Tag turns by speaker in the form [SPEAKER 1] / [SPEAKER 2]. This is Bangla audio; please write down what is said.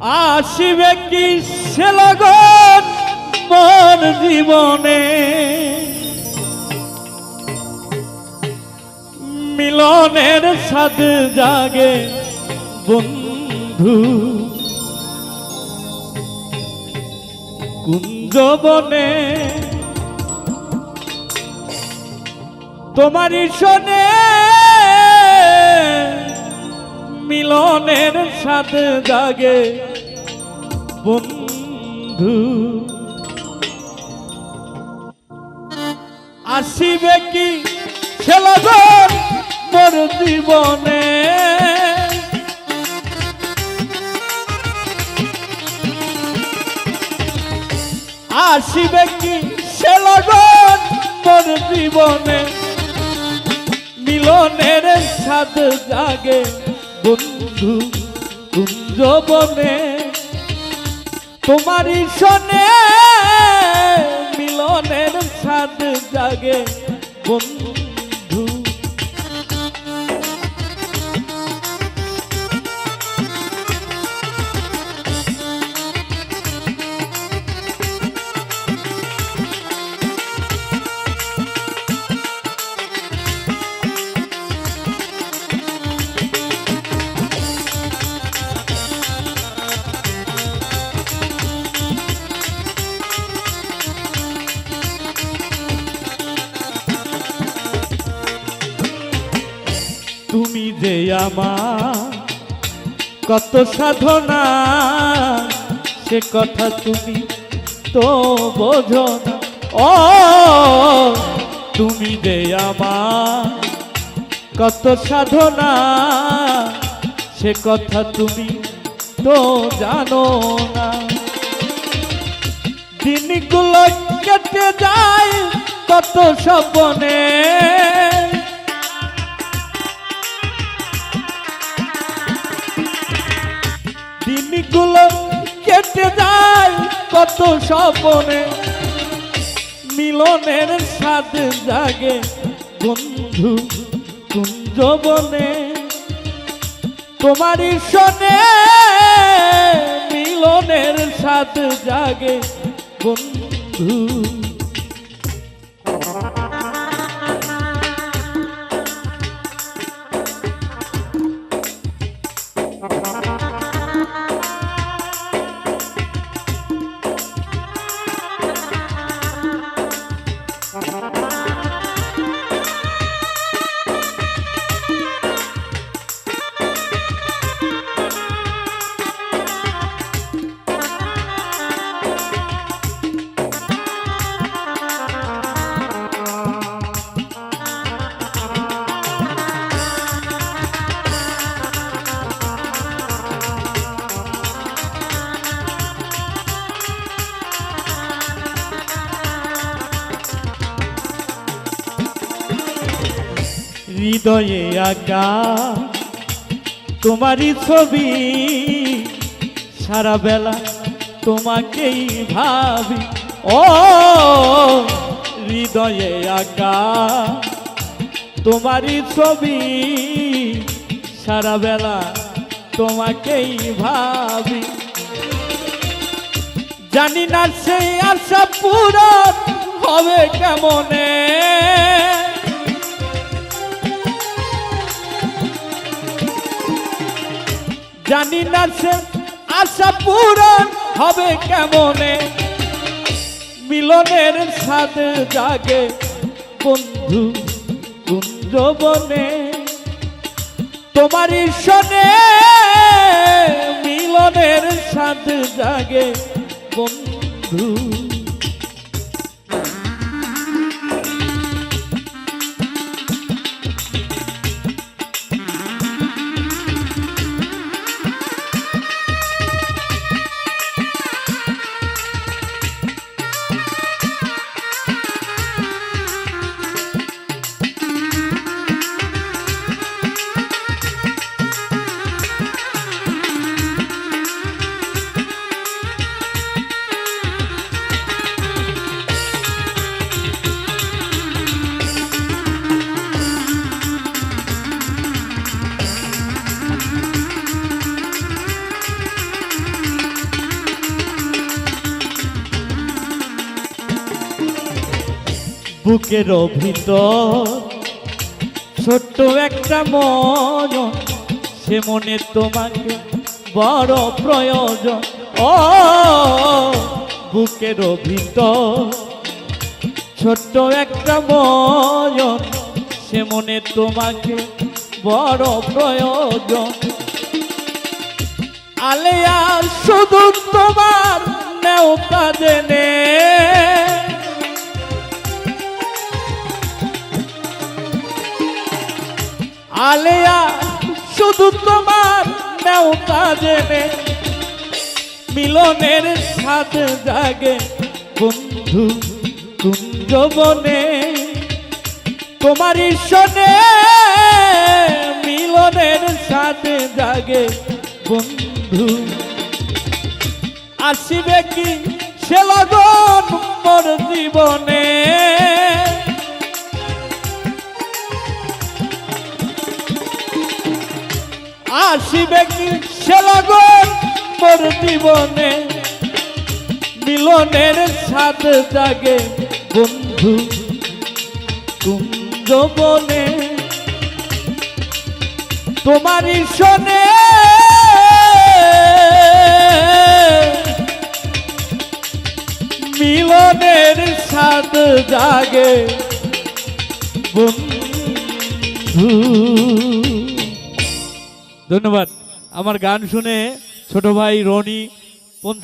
[SPEAKER 1] আসিবে কি সে মোর জীবনে? মিলনের সাদ জাগে বন্ধু। কুঞ্জবনে তোমারই শোনে মিলনের সাথে জাগে বন্ধু। আসিবে কি ছেলেগর মোর জীবনে? আসিবে কি ছেলেগর মোর জীবনে? মিলনের সাদ জাগে বন্ধু কুঞ্জবনে তোমারই শোনে মিলনের সাদ জাগে। বন্ধু তুমি যে আমার কত সাধনা, সে কথা তুমি তো বোঝো ও, তুমি যে আমার কত সাধনা, সে কথা তুমি তো জানো না। দিনগুলো কেটে যায় কত স্বপনে কত স্বপনে মিলনের সাথে জাগে বন্ধু কুঞ্জবনে। তোমারই শোনে মিলনের সাথে জাগে বন্ধু হৃদয়ে আঁকা তোমারই ছবি সারা বেলা তোমাকেই ভাবি। ও, হৃদয়ে আঁকা তোমারই ছবি সারা বেলা তোমাকেই ভাবি। জানি না সেই আশা পূরণ হবে কেমনে। জানি না সে আশা পূরণ হবে কেমনে? মিলনের সাথে জাগে বন্ধু কুঞ্জবনে তোমার ঈশ্বরে মিলনের সাথে জাগে বন্ধু বুকের ভিতর। ছোট্ট একটা মন সে মনে তোমাকে বড় প্রয়োজন। ও, বুকের ভিতর। ছোট্ট একটা মন সে মনে তোমাকে বড় প্রয়োজন। আলেয়া, শুধু তোমার নেওতা জেনে আলেয়া, শুধু তোমার নেওতা জেনে মিলনের সাথে জাগে বন্ধু কুঞ্জ বনে তোমার ঈশ্বরে মিলনের সাথে জাগে বন্ধু। আসিবে কি সে লগন মোর জীবনে? আসিবে কি সে লগন মোর জীবনে মিলনের সাথে জাগে বন্ধু। কুঞ্জ বনে তোমারই শোনে মিলনের সাথ জাগে বন্ধু। ধন্যবাদ। আমার গান শুনে ছোট ভাই রনি পঞ্চাশ